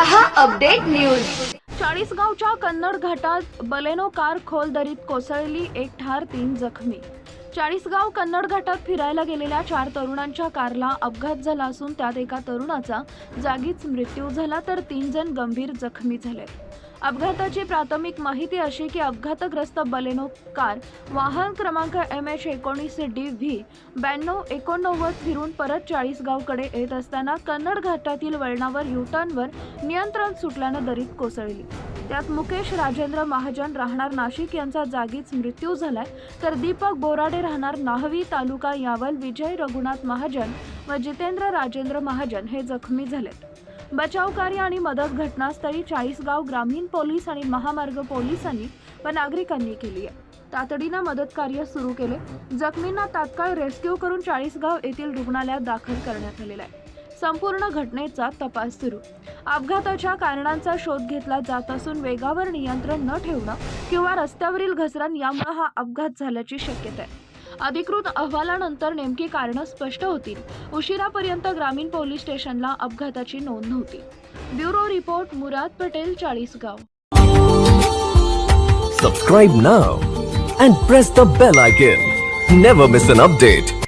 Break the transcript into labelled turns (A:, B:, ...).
A: रहा update news. चाळीसगावच्या Kannada घाटात Baleno car खोल दरीत कोसळली एक ठार तीन जखमी. चाळीसगाव कन्नड घाटात फिरायला गेलेल्या चार तरुणांच्या कारला अपघात झाला असून त्यात एका तरुणाचा जागीच मृत्यू झाला तर तीन जण गंभीर जखमी झाले. अपघाताची प्राथमिक माहिती अशी की अपघातग्रस्त बलेनो कार वाहन क्रमांक एम एच एकोणीस डी व्ही ब्याण्णव एकोणनव्वद फिरून परत चाळीसगावकडे येत असताना कन्नड घाटातील वळणावर युटर्नवर नियंत्रण सुटल्यानं दरीत कोसळली. त्यात मुकेश राजेंद्र महाजन राहणार नाशिक यांचा जागीच मृत्यू झालाय तर दीपक बोराडे राहणार नाहवी तालुका यावल विजय रघुनाथ महाजन व जितेंद्र राजेंद्र महाजन हे जखमी झालेत. बचाव कार्य आणि मदत घटनास्थळी चाळीसगाव ग्रामीण पोलीस आणि महामार्ग पोलिसांनी व नागरिकांनी केली आहे. तातडीनं मदत कार्य सुरू केले. जखमींना तात्काळ रेस्क्यू करून चाळीसगाव येथील रुग्णालयात दाखल करण्यात आलेला आहे. संपूर्ण घटनेचा तपास सुरू. अपघाताच्या कारणांचा शोध घेतला जात असून वेगावर नियंत्रण न ठेवणं किंवा रस्त्यावरील घसरण यामुळे हा अपघात झाल्याची शक्यता आहे. अधिकृत अहवालानंतर नेमकी कारणं स्पष्ट होतील. उशिरापर्यंत ग्रामीण पोलीस स्टेशनला अपघाताची नोंद नव्हती. Bureau report Murad Patel Chalisgaon.
B: Subscribe now and press the bell icon never miss an update